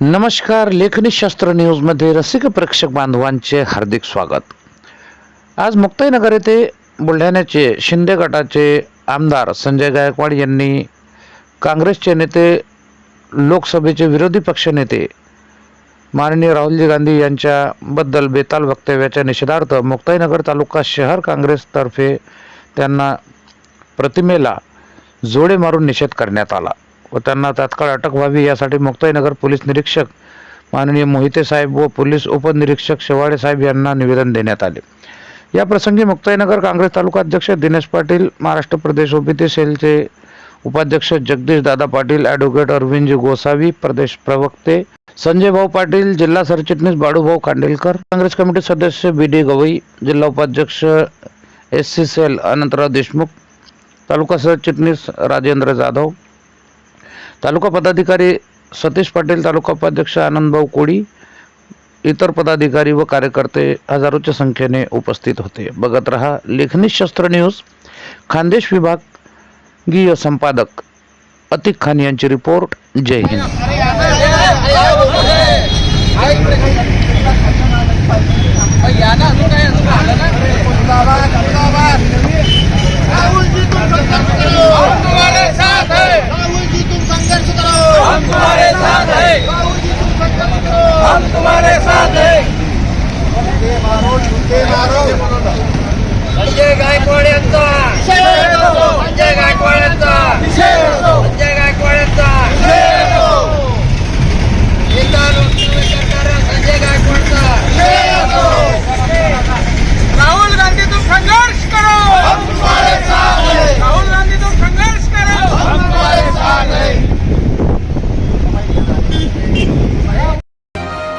नमस्कार लेखनी शास्त्र न्यूजमध्ये रसिक प्रेक्षक बांधवांचे हार्दिक स्वागत. आज मुक्ताईनगर येथे बुलढाण्याचे शिंदे गटाचे आमदार संजय गायकवाड यांनी काँग्रेसचे नेते लोकसभेचे विरोधी पक्षनेते माननीय राहुलजी गांधी यांच्याबद्दल बेताल वक्तव्याच्या निषेधार्थ मुक्ताईनगर तालुका शहर काँग्रेसतर्फे त्यांना प्रतिमेला जोडे मारून निषेध करण्यात आला. व त्यांना तात्काळ अटक व्हावी यासाठी मुक्ताईनगर पोलीस निरीक्षक माननीय मोहिते साहेब व पोलीस उपनिरीक्षक शेवाळे साहेब यांना निवेदन देण्यात आले. या प्रसंगी मुक्ताईनगर काँग्रेस तालुका अध्यक्ष दिनेश पाटील महाराष्ट्र प्रदेश ओबीसी सेलचे उपाध्यक्ष जगदीश दादा पाटील ॲडव्होकेट अरविंदजी गोसावी प्रदेश प्रवक्ते संजय भाऊ पाटील जिल्हा सरचिटणीस बाळूभाऊ खांडेलकर काँग्रेस कमिटी सदस्य बी डी गवई जिल्हा उपाध्यक्ष S C cell Anantrao Deshmukh तालुका सरचिटणीस राजेंद्र जाधव तालुका पदाधिकारी सतीश पाटील तालुका उपाध्यक्ष आनंदभाऊ कोळी इतर पदाधिकारी व कार्यकर्ते हजारोच्या संख्येने उपस्थित होते. बघत रहा लेखनी शस्त्र न्यूज खानदेश विभागीय संपादक अतिक खान यांची रिपोर्ट. जय हिंद.